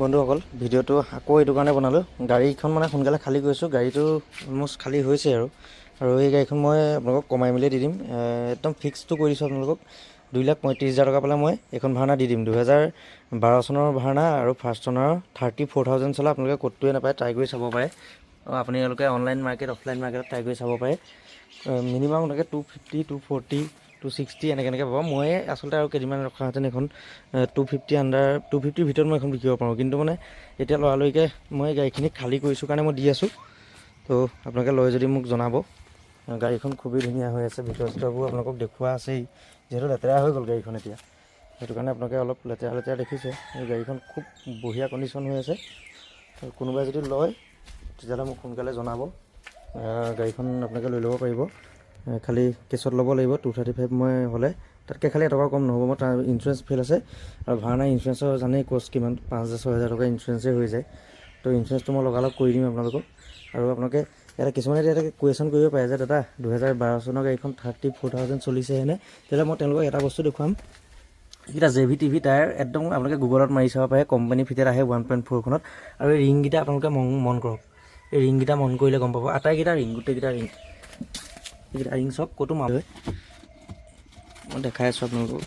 বন্ধুসকল ভিডিঅ'টো আকৌ এইটো কাৰণে বনালোঁ। গাড়ীখন মানে সোনকালে খালী কৰিছোঁ গাড়ীটো অলমষ্ট খালী হৈছে আৰু। আৰু এই গাড়ীখন মই আপোনালোকক কমাই মেলি দি দিম। একদম ফিক্সটো কৰি দিছোঁ আপোনালোকক। দুই লাখ পঁয়ত্ৰিছ হাজাৰ টকা পালে মই এইখন ভাড়া দি দিম। দুহেজাৰ বাৰ চনৰ ভাড়া আৰু ফাৰ্ষ্ট চনৰ থাৰ্টি ফ'ৰ থাউজেণ্ড চলা আপোনালোকে ক'তটোৱে নাপায় ট্ৰাই কৰি চাব পাৰে। আপোনালোকে অনলাইন মাৰ্কেট অফলাইন মাৰ্কেটত ট্ৰাই কৰি চাব পাৰে। মিনিমাম এনেকৈ two fifty two forty two sixty এনেকৈ এনেকৈ পাব। ময়ে আচলতে আৰু কেইদিনমান ৰখাহেঁতেন এখন টু ফিফটি আণ্ডাৰ টু ফিফটিৰ ভিতৰত মই এখন বিকিব পাৰোঁ। কিন্তু মানে এতিয়া লৰালৰিকৈ মই গাড়ীখিনি খালী কৰিছোঁ কাৰণে মই দি আছোঁ। তো, আপোনালোকে লয় যদি মোক জনাব। গাড়ীখন খুবেই ধুনীয়া হৈ আছে, ভিতৰ চিতৰবোৰ আপোনালোকক দেখুওৱা আছেই। যিহেতু লেতেৰা হৈ গ'ল গাড়ীখন এতিয়া। সেইটো কাৰণে আপোনালোকে অলপ লেতেৰা লেতেৰা দেখিছে। এই গাড়ীখন খুব বঢ়িয়া কণ্ডিশ্যন হৈ আছে। কোনোবাই যদি লয়, তেতিয়াহ'লে মোক সোনকালে জনাব। গাড়ীখন আপোনালোকে লৈ ল'ব পাৰিব। খালি কেছত ল'ব লাগিব টু থাৰ্টি ফাইভ মই হ'লে। তাতকৈ খালি এটকা কম নহ'ব মই তাৰ ইঞ্চুৰেঞ্চ ফেল আছে। আৰু ভাড়া ইঞ্চুৰেঞ্চৰ জানেই কষ্ট কিমান, পাঁচ হাজাৰ, ছয় হাজাৰ টকা ইঞ্চুৰেঞ্চেই হৈ যায়। তো ইঞ্চুৰেঞ্চটো মই লগালগ কৰি দিম আপোনালোকক। আৰু আপোনালোকে এটা কিছুমানে এতিয়া কুৱেশ্যন কৰিব পাৰে যে, দাদা, দুহেজাৰ বাৰ চনৰ গাড়ীখন থাৰ্টি ফ'ৰ থাউজেণ্ড চলিছেহেনে তেতিয়াহ'লে মই তেওঁলোকক এটা বস্তু দেখুৱাম। এইকেইটা J V T V tyre একদম আপোনালোকে গুগলত মাৰি চাব পাৰে কোম্পানী ফিটেড আহে ওৱান পইণ্ট ফ'ৰখনত আৰু এই ৰিংকেইটা আপোনালোকে মন মন কৰক। এই ৰিংকেইটা মন কৰিলে গম পাব। আটাইকেইটা ৰিং গোটেইকেইটা ৰিং চাওক ক'তো মাল মই দেখাই আছোঁ আপোনালোকক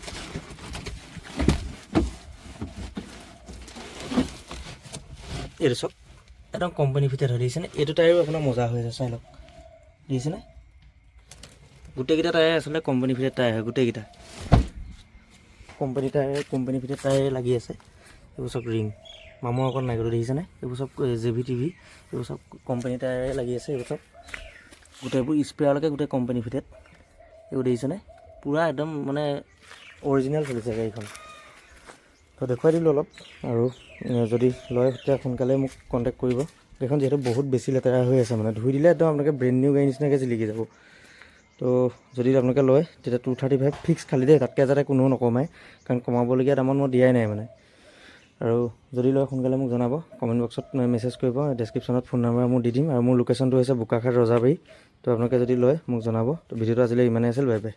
এইটো চাওক একদম কোম্পানী ফিটেড হৈ দিছেনে এইটো টায়াৰো আপোনাৰ মজা হৈ আছে, চাই লওক। দেখিছেনে গোটেইকেইটা টায়াৰ আচলতে কোম্পানী ফিটেড টায়াৰ হয়, গোটেইকেইটা। Company tyre company fitted tyre লাগি আছে। এইবোৰ চব ৰিং মামৰ অকণ নাই দেখিছেনে? এইবোৰ চব জে ভি, টি ভি। এইবোৰ চব কোম্পানী টায়াৰে লাগি আছে, এইবোৰ চব গোটেইবোৰ স্পেয়াৰলৈকে গোটেই কোম্পানী ফিটেড এইবোৰ দেখিছেনে পূৰা একদম মানে অৰিজিনেল চলিছে গাড়ীখন। তো দেখুৱাই দিলোঁ অলপ আৰু যদি লয় তেতিয়া সোনকালে মোক কণ্টেক্ট কৰিব। গাড়ীখন যিহেতু বহুত বেছি লেতেৰা হৈ আছে মানে ধুই দিলে একদম আপোনালোকে ব্ৰেণ্ড নিউ গাড়ী নিচিনাকৈ জিলিকি যাব। তো যদি আপোনালোকে লয়, তেতিয়া টু থাৰ্টি ফাইভ ফিক্স খালি দেই, তাতকৈ যাতে কোনেও নকমায়, কাৰণ কমাবলগীয়া দামত মই দিয়াই নাই মানে। আৰু যদি লয় সোনকালে মোক জনাব কমেণ্ট বক্সত মেছেজ কৰিব ডেছক্ৰিপশ্যনত ফোন নাম্বাৰ মোৰ দি দিম, আৰু মোৰ লোকেশ্যনটো হৈছে বোকাখাট ৰজাবাৰী। তো আপোনালোকে যদি লয় মোক জনাব। তো ভিডিঅ'টো আজিলৈ ইমানেই আছিল বাই বাই।